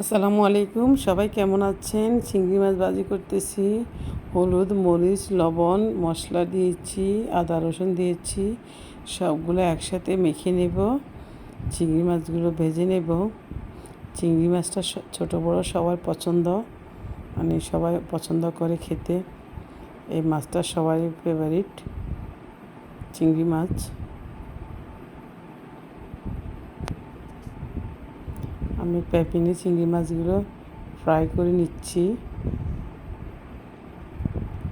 আসসালামু আলাইকুম, সবাই কেমন আছেন? চিংড়ি মাছ ভাজি করতেছি, হলুদ, মরিচ, লবণ, মশলা দিয়েছি, আদা, রসুন দিয়েছি, সবগুলো একসাথে মেখে নেব, চিংড়ি মাছগুলো ভেজে নেব। চিংড়ি মাছটা ছোট, বড় সবার পছন্দ মানে সবাই পছন্দ করে খেতে। এই মাছটা সবাই ফেভারিট চিংড়ি মাছ। আমি পেপিনে, চিংড়ি মাছগুলো ফ্রাই করে নিচ্ছি।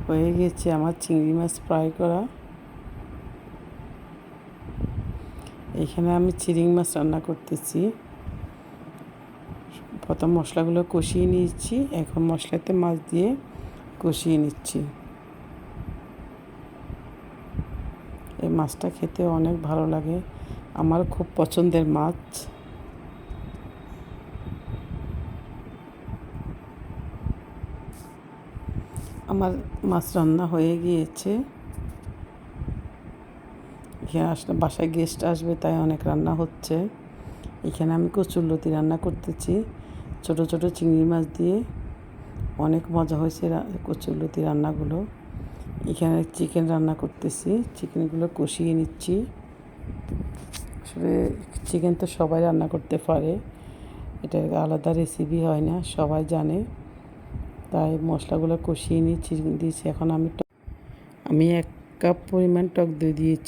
হয়ে গেছে আমার চিংড়ি মাছ ফ্রাই করা। এখানে আমি চিংড়ি মাছ রান্না করতেছি। প্রথম মশলাগুলো কষিয়ে নিয়েছি, এখন মশলাতে মাছ দিয়ে কষিয়ে নিচ্ছি। এই মাছটা খেতে অনেক ভালো লাগে, আমার খুব পছন্দের মাছ। আমার মাছ রান্না হয়ে গিয়েছে। এখানে আসলে বাসায় গেস্ট আসবে, তাই অনেক রান্না হচ্ছে। এখানে আমি কচুরলতি রান্না করতেছি, ছোট ছোট চিংড়ি মাছ দিয়ে। অনেক মজা হয়েছে কচুরলতি রান্নাগুলো। এখানে চিকেন রান্না করতেছি চিকেনগুলো কষিয়ে নিচ্ছি। আসলে চিকেন তো সবাই রান্না করতে পারে, এটা আলাদা রেসিপি হয় না, সবাই জানে। তাই মশলাগুলো কষিয়ে নিচ্ছি দিয়েছি। এখন আমি আমি এক কাপ পরিমাণ টক দই দিয়েছি।